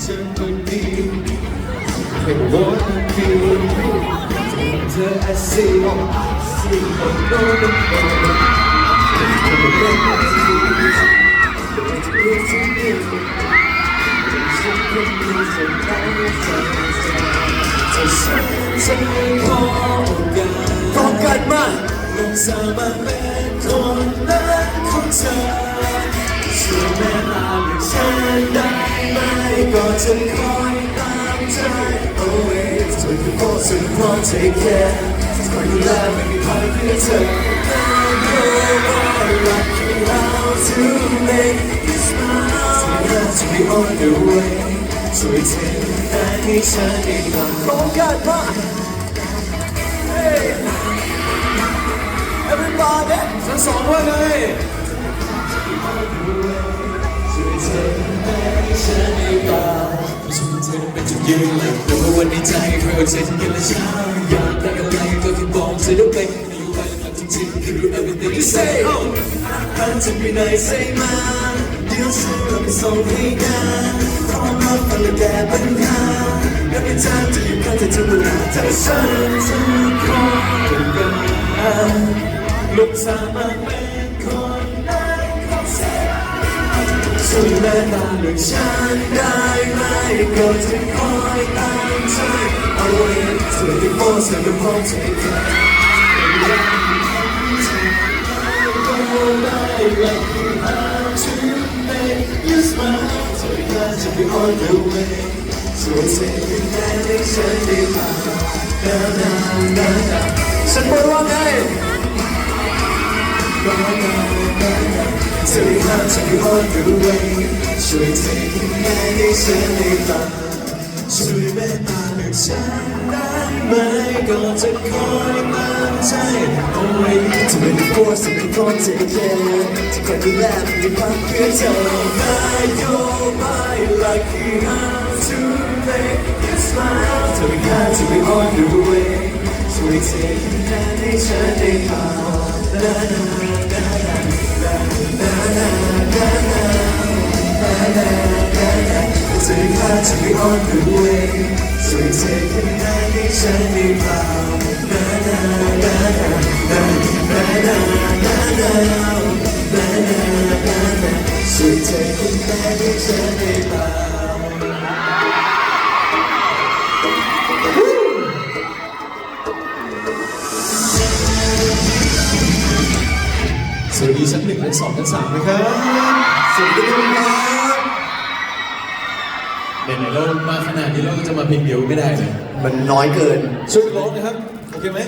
symphony It wouldn't be Winter I see I see I'm gonna fall Conquête-moi, nous sommes un maître, on a It's a long, long time away. It's 24, 24, take care. It's when you love and you part of it. I'm nobody like you how to make you smile. So you have to be on your way. So we take that each and each one. Oh God, ma! Hey! Everybody! 这爽快的哎！ อเป็นจุดยืนและรู้ว่าวันในใจเธอใจทั้งเย็นและเช้าอยากได้อะไรก็แค่บอกเธอได้เป็นอยู่ไปแล้วจริงๆคือ everything you say พันจะมีไหน say มาเดี๋ยวฉันเราไปส่งให้กันพร้อมรับฟังและแก้ปัญหาและเป็นทาจะอยู่ข้างเธอทุกเวลาเธอฉันจะขอเป็นกันลูกสาวมาเป็นคน จะแม้ตาหนึ่งฉันได้ไหมก็จะคอยตั้งใจเอาไว้ส่วนที่โมเสกก็พร้อมจะให้เธอฉันบอกว่าไง เธอได้ห้ามฉันอยู่ on the way ช่วยเทคุณแม่ให้ฉันได้ฟังช่วยแม่ตาเลือกฉันได้ไหมก็จะคอยตามใจเอาไว้จะเป็น force จะเป็น con take care จะคอยดูแลมันด้วยความเพื่อเธอ My you're my lucky how to make you smile เธอไม่ค่าจะไป on the way ช่วยเทคุณแม่ให้ฉันได้ฟัง na na na na na จะได้พาฉันไป on the way ช่วยเทคะแนนให้ฉันได้เปล่า na na na na na na na na na na na na ช่วยเทคะแนนให้ฉันได้เปล่าสวัสดีชั้นหนึ่งชั้นสองชั้นสามนะครับสวัสดีครับ ไหนๆเรามาขนาดนี้เราก็จะมาเพลงเดียวไม่ได้เลยมันน้อยเกิน ช่วยร้องนะครับ โอเคไหม